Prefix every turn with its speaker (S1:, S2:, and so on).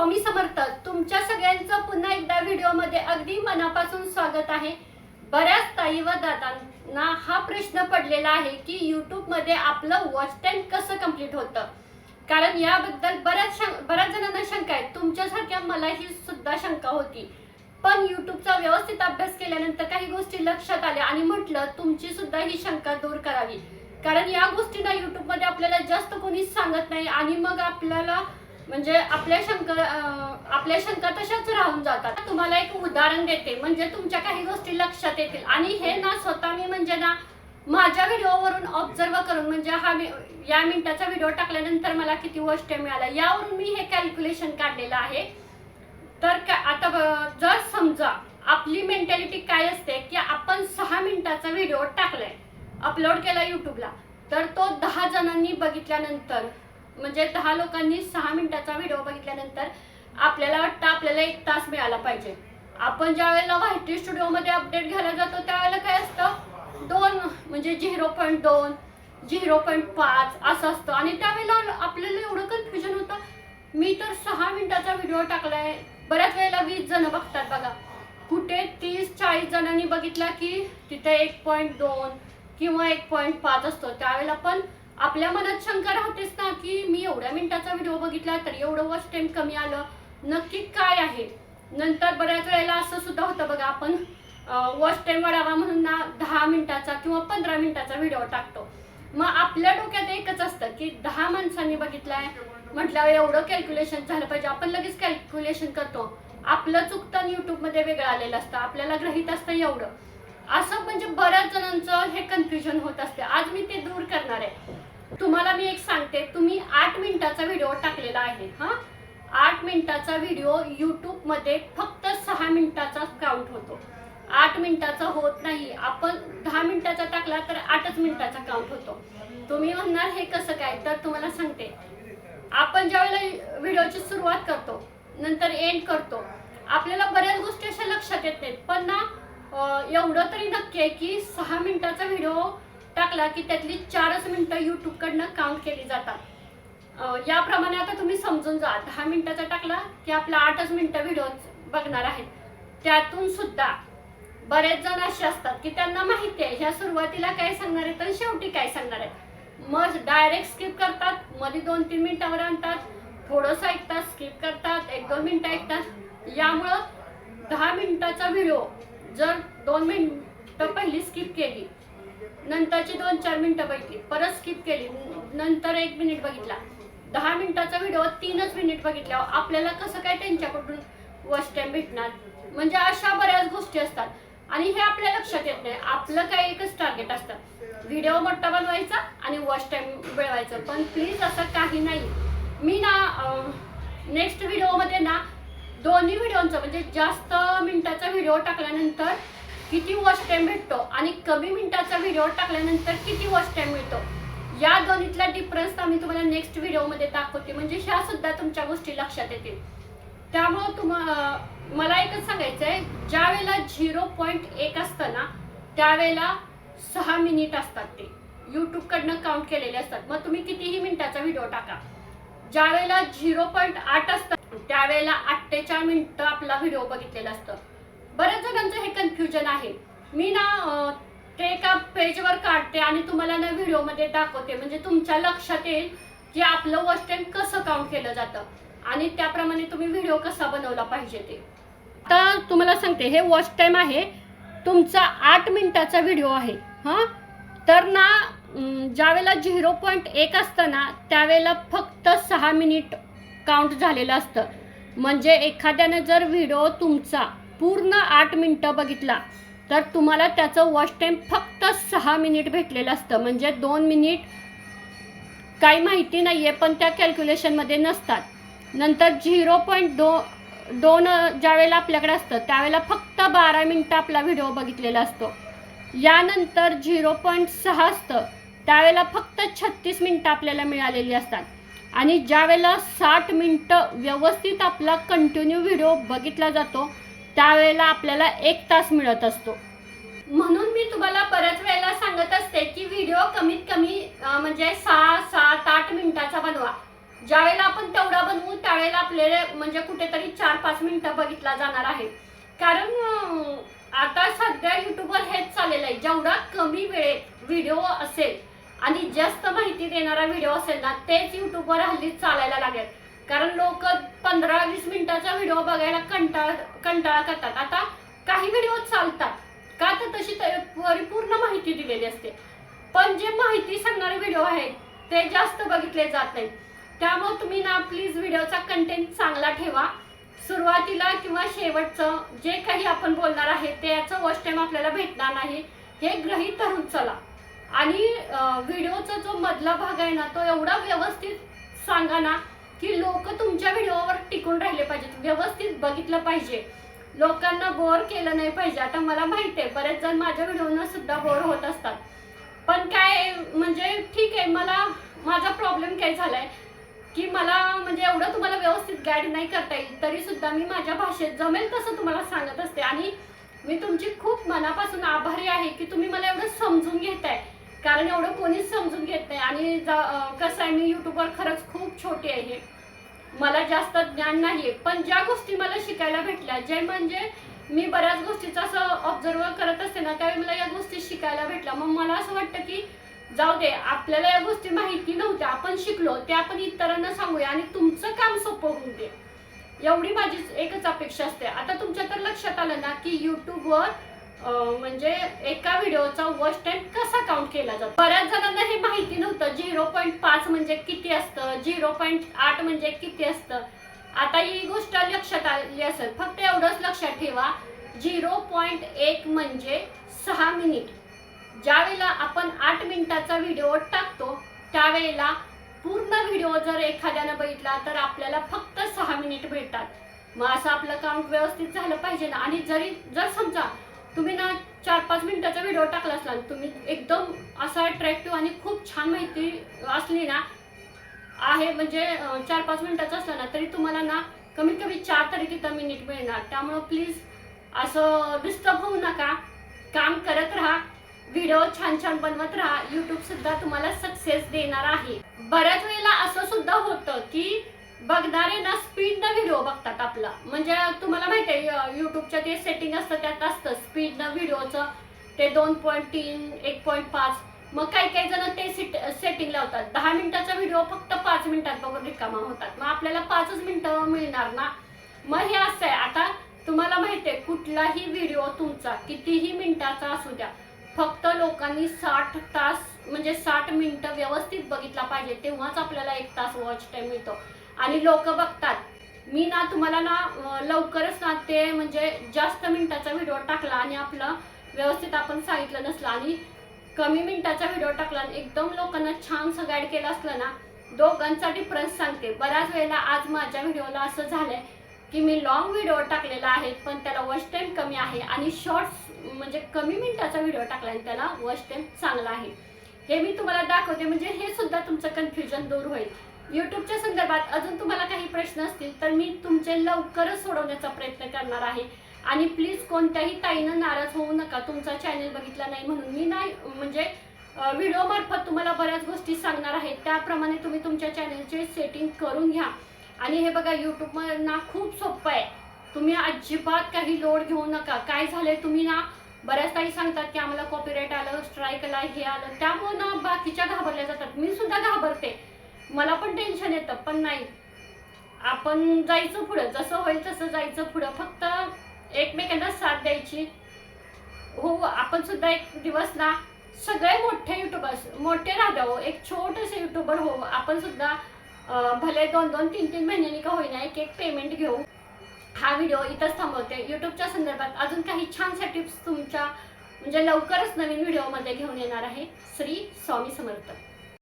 S1: स्वामी समर्थ तुमच्या सगळ्यांचं पुन्हा एकदा व्हिडिओमध्ये अगदी मनापासून स्वागत आहे. बऱ्याच ताई व दादांना हा प्रश्न पडलेला आहे की यूट्यूबमध्ये आपलं वॉच टाईम कसं कंप्लीट होतं? कारण याबद्दल बऱ्याच शं- बऱ्याच जणांना शंका आहे. तुमच्यासारख्या मलाही सुद्धा शंका होती. पण यूट्यूबचा व्यवस्थित अभ्यास केल्यानंतर काही गोष्टी लक्षात आल्या आणि म्हटलं तुमची सुद्धा ही शंका दूर करावी. कारण या गोष्टींना युट्यूबमध्ये आपल्याला जास्त कोणीच सांगत नाही आणि मग आपल्याला म्हणजे आपल्या शंका आपल्या शंका तशाच राहून जातात. तुम्हाला एक उदाहरण देते म्हणजे तुमच्या काही गोष्टी लक्षात येतील. आणि हे ना स्वतः मी म्हणजे ना माझ्या व्हिडिओवरून ऑब्झर्व करून म्हणजे हा मी या मिनिटाचा व्हिडिओ टाकल्यानंतर मला किती गोष्टी मिळाल्या यावरून मी हे कॅल्क्युलेशन काढलेलं आहे. तर आता जर समजा आपली मेंटॅलिटी काय असते की आपण सहा मिनिटाचा व्हिडिओ टाकलाय अपलोड केला युट्यूबला तर तो दहा जणांनी बघितल्यानंतर म्हणजे दहा लोकांनी सहा मिनिटाचा व्हिडिओ बघितल्यानंतर आपल्याला वाटतं आपल्याला एक तास मिळाला पाहिजे. आपण ज्या वेळेला व्हायटी स्टुडिओमध्ये अपडेट घ्यायला जातो त्यावेळेला काय असतं? दोन म्हणजे झिरो पॉईंट दोन झिरो पॉईंट पाच असं असतं. आणि त्यावेळेला आपल्याला एवढं कन्फ्युजन होतं. मी तर सहा मिनिटाचा व्हिडिओ टाकलाय. बऱ्याच वेळेला वीस जण बघतात बघा. कुठे तीस चाळीस जणांनी बघितला की तिथे एक पॉईंट दोन किंवा एक पॉईंट पाच असतो. त्यावेळेला पण आपल्या मनात शंका राहतेच ना की मी एवढ्या मिनिटाचा व्हिडिओ बघितला तर एवढं वॉच टाइम कमी आलं. नक्की काय आहे? नंतर बऱ्याच वेळेला असं सुद्धा होतं बघा आपण वॉच टाइम वाढावा म्हणून ना दहा मिनिटाचा किंवा पंधरा मिनिटाचा व्हिडिओ टाकतो. मग आपल्या डोक्यात एकच असतं की दहा माणसांनी बघितलाय म्हटल्यावर एवढं कॅल्क्युलेशन झालं पाहिजे. आपण लगेच कॅल्क्युलेशन करतो. आपलं चुकतं युट्यूबमध्ये वेगळं आलेलं असतं. आपल्याला ग्रहित असतं एवढं. असं म्हणजे बऱ्याच जणांचं हे कन्फ्युजन होत असते. आज मी ते दूर करणार आहे. तुम्हाला मी एक सांगते तुम्ही आठ मिनिटाचा व्हिडिओ टाकलेला आहे हा? आठ मिनिटाचा व्हिडिओमध्ये फक्त सहा मिनिटाचा काउंट होतो. आठ मिनिटाचा होत नाही. आपण दहा मिनिटाचा टाकला तर आठच मिनिटाचा काउंट होतो. तुम्ही म्हणणार हे कसं काय? तर तुम्हाला सांगते. आपण ज्यावेळेला व्हिडिओची सुरुवात करतो नंतर एंड करतो आपल्याला बऱ्याच गोष्टी अशा लक्षात येत नाहीत. पण ना एवढं तरी नक्की आहे की सहा मिनिटाचा व्हिडिओ टाकला की त्यातली चारच मिनटं यूट्यूबकडनं काउंट केली जातात. याप्रमाणे आता तुम्ही समजून जा. दहा मिनटाचा टाकला की आपला आठच मिनटं व्हिडिओ बघणार आहेत. त्यातून सुद्धा बरेच जण असे असतात की त्यांना माहिती आहे ह्या सुरुवातीला काय सांगणार आहेत तर शेवटी काय सांगणार आहे मग डायरेक्ट स्किप करतात मध्ये दोन तीन मिनिटावर आणतात थोडंसं ऐकतात स्किप करतात एक दोन मिनटं ऐकतात. यामुळं दहा मिनिटाचा व्हिडिओ जर दोन मिनटं पहिली स्किप केली नंतरची दोन चार मिनिटं बघितली. परत स्किप केली. नंतर एक मिनिट बघितला. दहा मिनिटाचा व्हिडिओ तीनच मिनिट बघितल्यावर आपल्याला कसं काय त्यांच्याकडून वॉच टाईम भेटणार? म्हणजे अशा बऱ्याच गोष्टी असतात. आणि हे आपल्या लक्षात येत नाही. आपलं काय एकच टार्गेट असतं. व्हिडिओ मोठा बनवायचा आणि वॉच टाईम मिळवायचं. पण प्लीज असं काही नाही. मी ना नेक्स्ट व्हिडिओमध्ये ना दोन्ही व्हिडिओंचं म्हणजे जास्त मिनिटाचा व्हिडिओ टाकल्यानंतर किती वॉच टाईम भेटतो आणि कमी मिनिटाचा व्हिडिओ टाकल्यानंतर किती वॉच टाईम मिळतो? या दोन्हीतला डिफरन्स आम्ही तुम्हाला नेक्स्ट व्हिडिओमध्ये दाखवते. म्हणजे ह्या सुद्धा तुमच्या गोष्टी लक्षात येतील. त्यामुळं तुम्हाला मला एकच सांगायचं आहे ज्या वेळेला झिरो पॉईंट एक असतं ना त्यावेळेला सहा मिनिट असतात ते. यूट्यूबकडनं काउंट केलेले असतात. मग तुम्ही कितीही मिनिटाचा व्हिडिओ टाका. ज्या वेळेला झिरो पॉईंट आठ असतात त्यावेळेला अठ्ठेचाळ मिनिटं आपला व्हिडिओ बघितलेला असतं. बऱ्याच जणांचं हे कन्फ्युजन आहे. मी ना ते एका पेजवर काढते आणि तुम्हाला ना व्हिडिओमध्ये दाखवते. म्हणजे तुमच्या लक्षात येईल की आपलं वॉच कसं काउंट केलं जातं. आणि त्याप्रमाणे तुम्ही व्हिडिओ कसा बनवला पाहिजे ते. आता तुम्हाला सांगते हे वॉच टाईम आहे. तुमचा आठ मिनिटाचा व्हिडिओ आहे. हां? तर ना ज्यावेळेला झिरो पॉईंट एक असतं ना त्यावेळेला फक्त सहा मिनिट काउंट झालेलं असतं. म्हणजे एखाद्यानं जर व्हिडिओ तुमचा पूर्ण आठ मिनटं बघितला. तर तुम्हाला त्याचं वॉच टाईम फक्त सहा मिनिट भेटलेलं असतं. म्हणजे दोन मिनिट काही माहिती नाही आहे पण त्या कॅल्क्युलेशनमध्ये नसतात. नंतर झिरो पॉईंट दो दोन ज्यावेळेला आपल्याकडे असतं त्यावेळेला फक्त बारा मिनटं आपला व्हिडिओ बघितलेला असतो. यानंतर झिरो पॉईंट सहा असतं. त्यावेळेला फक्त छत्तीस मिनटं आपल्याला मिळालेली असतात. आणि ज्यावेळेला साठ मिनटं व्यवस्थित आपला कंटिन्यू व्हिडिओ बघितला जातो त्यावेळेला आपल्याला एक तास मिळत असतो. म्हणून मी तुम्हाला परत वेळेला सांगत असते की व्हिडिओ कमीत कमी म्हणजे सहा सात आठ मिनिटाचा बनवा. ज्यावेळेला आपण तेवढा बनवू त्यावेळेला आपल्याला म्हणजे कुठेतरी चार पाच मिनिटं बघितला जाणार आहे. कारण आता सध्या युट्यूबवर हेच चाललेलं आहे. जेवढा कमी वेळेत व्हिडिओ असेल आणि जास्त माहिती देणारा व्हिडिओ असेल ना तेच युट्यूबवर हल्लीच चालायला लागेल. कारण लोक पंधरा वीस मिनिटाचा व्हिडिओ बघायला कंटाळ कंटाळा करतात. आता काही व्हिडिओ चालतात. का तर तशी परिपूर्ण माहिती दिलेली असते. पण जे माहिती सांगणारे व्हिडिओ आहेत ते जास्त बघितले जात नाहीत. त्यामुळे तुम्ही ना प्लीज व्हिडिओचा कंटेंट चांगला ठेवा. सुरुवातीला किंवा शेवटचं जे काही आपण बोलणार आहे ते याचं वॉच टाइम आपल्याला भेटणार नाही. हे गृहीत धरून चला. आणि व्हिडिओचा जो मधला भाग आहे ना तो एवढा व्यवस्थित सांगा ना की लोक तुमच्या व्हिडिओवर टिकून राहिले पाहिजेत. व्यवस्थित बघितलं पाहिजे. लोकांना बोर केलं नाही पाहिजे. आता मला माहिती आहे बरेच जण माझ्या व्हिडिओनं सुद्धा बोर होत असतात. पण काय म्हणजे ठीक आहे मला माझा प्रॉब्लेम काय झालाय? की मला म्हणजे एवढं तुम्हाला व्यवस्थित गाईड नाही करता येईल तरी सुद्धा मी माझ्या भाषेत जमेल तसं तुम्हाला सांगत असते. आणि मी तुमची खूप मनापासून आभारी आहे की तुम्ही मला एवढं समजून घेताय. कारण एवढं कोणीच समजून घेत नाही. आणि जा- कसं आहे मी युट्यूबवर खरंच खूप छोटी आहे मला जास्त ज्ञान नाही पण ज्या गोष्टी मला शिकायला भेटल्या जे म्हणजे मी बऱ्याच गोष्टीचं असं ऑब्झर्व करत असते ना त्यावेळी मला या गोष्टी शिकायला भेटल्या. मग मला असं वाटतं की जाऊ दे आपल्याला या गोष्टी माहिती नव्हत्या आपण शिकलो ते आपण इतरांना सांगूया आणि तुमचं काम सोपं होऊन दे. एवढी माझी एकच अपेक्षा असते. आता तुमच्या तर लक्षात आलं ना की युट्यूबवर म्हणजे एका व्हिडिओचा वॉच टाइम कसा काउंट केला जातो? बऱ्याच जणांना हे माहिती नव्हतं. झिरो पॉईंट पाच म्हणजे किती असतं? झिरो पॉईंट आठ म्हणजे किती असतं? आता ही गोष्ट लक्षात आली असेल. फक्त एवढंच लक्षात ठेवा. झिरो पॉईंट एक म्हणजे सहा मिनिट ज्यावेळेला आपण आठ मिनिटाचा व्हिडिओ टाकतो त्यावेळेला पूर्ण व्हिडिओ जर एखाद्यानं बघितला तर आपल्याला फक्त सहा मिनिट भेटतात. मग असं आपलं काउंट व्यवस्थित झालं पाहिजे ना. आणि जरी जर समजा तुम्ही ना चार पाच मिनिटाचा व्हिडिओ टाकला असला तुम्ही एकदम असा अट्रॅक्टिव्ह आणि खूप छान माहिती असली ना आहे म्हणजे चार पाच मिनिटाचा असला ना तरी तुम्हाला ना कमीत कमी चार तरी तिथं मिनिट मिळणार. त्यामुळं प्लीज असं डिस्टर्ब होऊ नका. काम करत राहा. व्हिडिओ छान छान बनवत राहा. युट्यूब सुद्धा तुम्हाला सक्सेस देणार आहे. बऱ्याच वेळेला असं सुद्धा होतं की बघणारे ना स्पीडनं व्हिडिओ बघतात आपला. म्हणजे तुम्हाला माहिती आहे युट्यूबच्या ते सेटिंग असतं त्यात असतं स्पीडनं व्हिडिओचं ते दोन पॉईंट तीन एक पॉईंट पाच. मग काही काही जण ते सेटिंग लावतात. दहा मिनिटाचा व्हिडिओ फक्त पाच मिनिटात बघून रिकामा होतात. मग आपल्याला पाचच मिनिटं मिळणार ना? मग हे असं आहे. आता तुम्हाला माहिती आहे कुठलाही व्हिडिओ तुमचा कितीही मिनिटाचा असू द्या फक्त लोकांनी साठ तास म्हणजे साठ मिनिटं व्यवस्थित बघितला पाहिजे तेव्हाच आपल्याला एक तास वॉच टाईम मिळतो. आणि लोक बघतात. मी ना तुम्हाला ना लवकरच ना ते म्हणजे जास्त मिनिटाचा व्हिडिओ टाकला आणि आपलं व्यवस्थित आपण सांगितलं नसलं आणि कमी मिनिटाचा व्हिडिओ टाकला आणि एकदम लोकांना छानसं गाईड केलं असलं ना दोघांचा डिफरन्स सांगते. बऱ्याच वेळेला आज माझ्या व्हिडिओला असं झालंय की मी लॉंग व्हिडिओ टाकलेला आहे पण त्याला वॉच टाईम कमी आहे आणि शॉर्ट्स म्हणजे कमी मिनिटाचा व्हिडिओ टाकला आणि त्याला वॉच टाईम चांगला आहे. हे मी तुम्हाला दाखवते म्हणजे हे सुद्धा तुमचं कन्फ्युजन दूर होईल. युट्यूबच्या संदर्भात अजून तुम्हाला काही प्रश्न असतील तर मी तुमचे लवकरच सोडवण्याचा प्रयत्न करणार आहे. आणि प्लीज कोणत्याही ताईनं नाराज होऊ नका तुमचा चॅनल बघितला नाही म्हणून. मी नाही म्हणजे व्हिडिओ मार्फत तुम्हाला बऱ्याच गोष्टी सांगणार आहे. त्याप्रमाणे तुम्ही तुमच्या चॅनलचे सेटिंग करून घ्या. आणि हे बघा युट्यूब ना खूप सोपं आहे. तुम्ही अजिबात काही लोड घेऊ नका. काय झालंय तुम्ही ना बऱ्याच काही सांगतात की आम्हाला कॉपीराईट आलं स्ट्राईक आला हे आलं. त्यामुळे ना बाकीच्या घाबरल्या जातात. मी सुद्धा घाबरते. मला पण टेन्शन येतं पण नाही. आपण जायचं पुढं. जसं होईल तसं जायचं पुढं. फक्त एकमेकांना साथ द्यायची. हो आपण सुद्धा एक दिवस ना सगळे मोठे युट्यूबर्स मोठे हो एक छोटेसे युट्यूबर हो आपण सुद्धा भले दोन दोन तीन तीन महिन्यांनी का होईना एक एक पेमेंट घेऊ. हा व्हिडिओ इथंच थांबवते. यूट्यूबच्या संदर्भात अजून काही छानशा टिप्स तुमच्या म्हणजे लवकरच नवीन व्हिडिओमध्ये घेऊन येणार आहे. श्री स्वामी समर्थ.